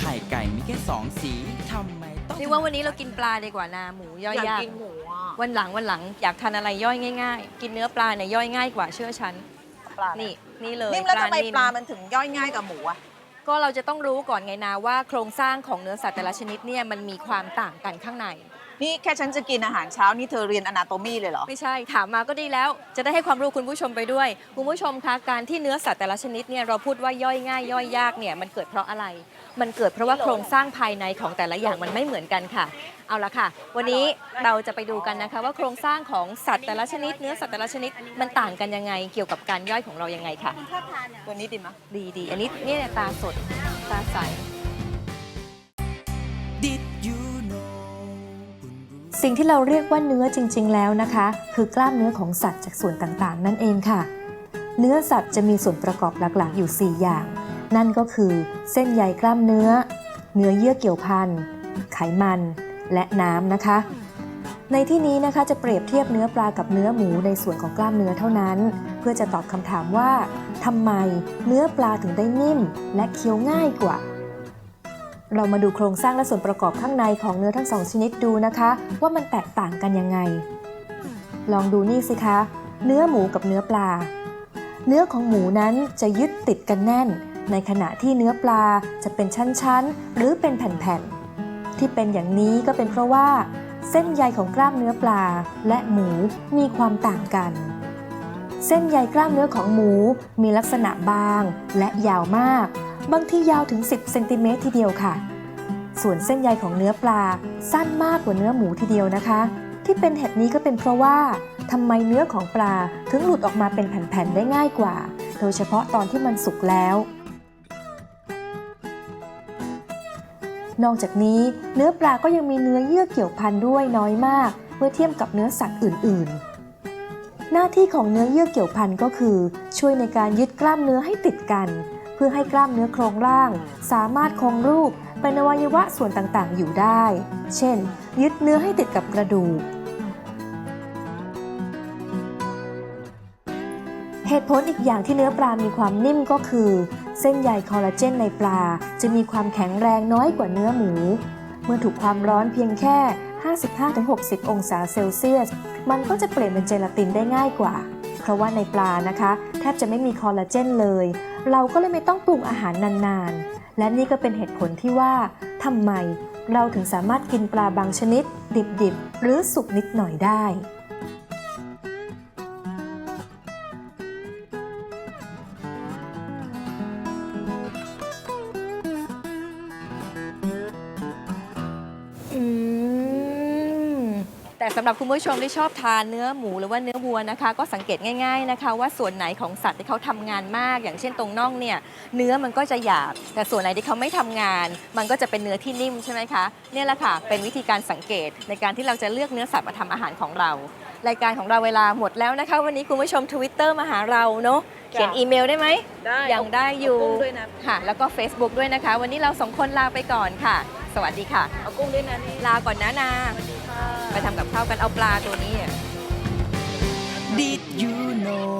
ไข่ไก่มีแค่สองสีทำไมต้องนี่ว่าวันนี้เรากินปลาดีกว่านาหมูย่อยอยากยากกินหมูอะวันหลังวันหลังอยากทานอะไรย่อยง่าย ๆ กินเนื้อปลาเนี่ยย่อยง่ายกว่าเชื่อฉันปลานี่นี่เลยนิ่มแล้วทำไมนิ่ปลามันถึงย่อยง่ายกับหมูอะก็เราจะต้องรู้ก่อนไงนาว่าโครงสร้างของเนื้อสัตว์แต่ละชนิดเนี่ยมันมีความต่างกันข้างใน นี่แค่ฉันจะกินอาหารเช้านี่เธอเรียนอนาโตมีเลยเหรอ ไม่ใช่ถามมาก็ดีแล้ว จะได้ให้ความรู้คุณผู้ชมไปด้วย คุณผู้ชมคะการที่เนื้อสัตว์แต่ละชนิดเนี่ยเราพูดว่าย่อยง่ายย่อยยากเนี่ยมันเกิดเพราะอะไร มันเกิดเพราะว่าโครงสร้างภายในของแต่ละอย่างมันไม่เหมือนกันค่ะ เอาละค่ะ วันนี้เราจะไปดูกันนะคะ ว่าโครงสร้างของสัตว์แต่ละชนิด เนื้อสัตว์แต่ละชนิดมันต่างกันยังไง เกี่ยวกับการย่อยของเรายังไงค่ะ ตัวนี้ดีไหมดีดีอันนี้เนี่ยตาสด สิ่งที่เราเรียกว่าเนื้อจริง ๆ แล้วนะคะ คือกล้ามเนื้อของสัตว์จากส่วนต่างๆ นั่นเองค่ะ เนื้อสัตว์จะมีส่วนประกอบหลักๆ อยู่ 4 อย่าง นั่นก็คือ เส้นใยกล้ามเนื้อ เนื้อเยื่อเกี่ยวพันไขมัน และน้ำนะคะ ในที่นี้นะคะจะเปรียบเทียบเนื้อปลากับเนื้อหมูในส่วนของกล้ามเนื้อเท่านั้น เพื่อจะตอบคำถามว่าทำไมเนื้อปลาถึงได้นิ่ม และเคี้ยวง่ายกว่า เรามาดูโครงสร้างและส่วนประกอบข้างในของเนื้อทั้งสองชนิดดูนะคะ ว่ามันแตกต่างกันยังไง ลองดูนี่สิคะ เนื้อหมูกับเนื้อปลา เนื้อของหมูนั้นจะยึดติดกันแน่น ในขณะที่เนื้อปลาจะเป็นชั้นๆ หรือเป็นแผ่นๆ ที่เป็นอย่างนี้ก็เป็นเพราะว่า เส้นใยของกล้ามเนื้อปลาและหมูมีความต่างกัน เส้นใยกล้ามเนื้อของหมูมีลักษณะบางและยาวมาก บางที่ยาวถึง 10 เซนติเมตรทีเดียวค่ะ ส่วนเส้นใยของเนื้อปลาสั้นมากกว่าเนื้อหมูทีเดียวนะคะ ที่เป็นเหตุนี้ก็เป็นเพราะว่าทำไมเนื้อของปลาถึงหลุดออกมาเป็นแผ่นๆได้ง่ายกว่า โดยเฉพาะตอนที่มันสุกแล้ว นอกจากนี้เนื้อปลาก็ยังมีเนื้อเยื่อเกี่ยวพันด้วยน้อยมาก เมื่อเทียบกับเนื้อสัตว์อื่น ๆหน้าที่ของเนื้อเยื่อเกี่ยวพันก็คือ ช่วยในการยึดกล้ามเนื้อให้ติดกัน พื่อให้กล้ามเนื้อโครงล่าง สามารถคงรูปเป็นอวัยวะส่วนต่างๆ อยู่ได้ เช่น ยึดเนื้อให้ติดกับกระดูก เหตุผลอีกอย่างที่เนื้อปลามีความนิ่มก็คือ เส้นใยคอลลาเจนในปลาจะมีความแข็งแรงน้อยกว่าเนื้อหมู เมื่อถูกความร้อนเพียงแค่ 55-60 องศาเซลเซียส มันก็จะเปลี่ยนเป็นเจลาตินได้ง่ายกว่า เพราะว่าในปลานะคะ แทบจะไม่มีคอลลาเจนเลย เราก็เลยไม่ต้องปรุงอาหารนานๆ และนี่ก็เป็นเหตุผลที่ว่าทำไมเราถึงสามารถกินปลาบางชนิด ดิบๆ หรือสุกนิดหน่อยได้ แต่สำหรับคุณผู้ชมที่ชอบทานเนื้อหมูหรือว่าเนื้อวัวนะคะ ก็สังเกตง่ายๆนะคะ ว่าส่วนไหนของสัตว์ที่เขาทำงานมาก อย่างเช่นตรงน่องเนี่ยเนื้อมันก็จะหยาบ แต่ส่วนไหนที่เขาไม่ทำงาน มันก็จะเป็นเนื้อที่นิ่มใช่ไหมคะเนี่ยแหละค่ะเป็นวิธีการสังเกตในการที่เราจะเลือกเนื้อสัตว์มาทำอาหารของเรา รายการของเราเวลาหมดแล้วนะคะ วันนี้คุณผู้ชม Twitter มาหาเราเนาะเขียนอีเมลได้ไหมได้ยังได้อยู่เากุ้งด้วยนะค่ะ แล้วก็ Facebook ด้วยนะคะ วันนี้เราสองคนลาไปก่อนค่ะ สวัสดีค่ะ เอากุ้งด้วยนะนี่ลาก่อนนะนาสวัสดีค่ะไปทำกับข้าวกันเอาปลาตัวนี้ Did you know